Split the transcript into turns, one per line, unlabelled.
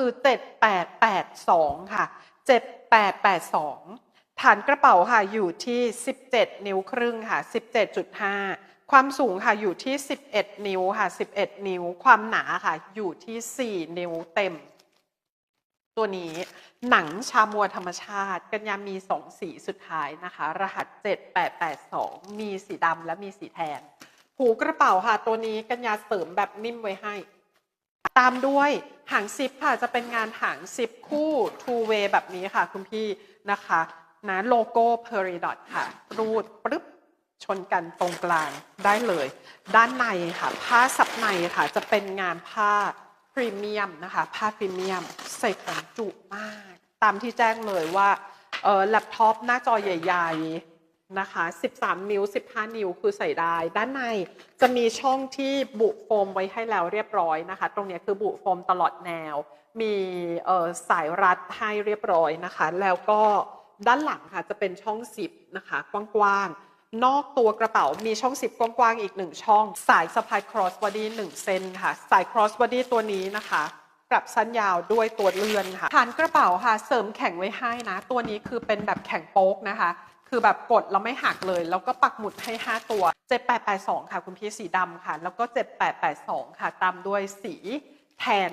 คือ 7882 ค่ะ 7882 ฐานกระเป๋าค่ะอยู่ที่ 17 นิ้วครึ่งค่ะ 17.5 ความสูงค่ะอยู่ที่ 11 นิ้วค่ะ 11 นิ้ว ความหนาค่ะอยู่ที่ 4 นิ้วเต็ม ตัวนี้หนังชามัวธรรมชาติ กัญญามี 2 สีสุดท้ายนะคะ รหัส 7882 มีสีดำและมีสีแทน หูกระเป๋าค่ะ ตัวนี้กัญญาเสริมแบบนิ่มไว้ให้ ตามด้วยหางซิปค่ะจะเป็นงานหางซิปคู่ two way แบบนี้ค่ะคุณพี่นะคะนะโลโก้ Peridot ค่ะ รูดปึ๊บชนกันตรงกลางได้เลย ด้านในค่ะ ผ้าซับในค่ะ จะเป็นงานผ้าพรีเมียมนะคะ ผ้าพรีเมียมใส่ของจุมาก ตามที่แจ้งเลยว่าเออแล็ปท็อปหน้าจอใหญ่ ๆ นะคะ 13 นิ้ว 15 นิ้วคือใส่ได้ ด้านในจะมีช่องที่บุโฟมไว้ให้แล้วเรียบร้อยนะคะ ตรงนี้คือบุโฟมตลอดแนว มีสายรัดให้เรียบร้อยนะคะ แล้วก็ด้านหลังค่ะจะเป็นช่องซิปนะคะ กว้างๆ นอกตัวกระเป๋ามีช่องซิปกว้างๆ อีกหนึ่งช่อง สายสะพาย cross body 1 เซนค่ะ สาย cross body ตัวนี้นะคะปรับสั้นยาวด้วยตัวเลื่อนค่ะฐานกระเป๋าค่ะ เสริมแข็งไว้ให้นะ ตัวนี้คือเป็นแบบแข็งโป๊กนะคะ คือแบบกดแล้วไม่หักเลย แล้วก็ปักหมุดให้ 5 ตัว 7882 ค่ะ คุณพี่สีดำค่ะ แล้วก็ 7882 ค่ะ ตามด้วยสีแทน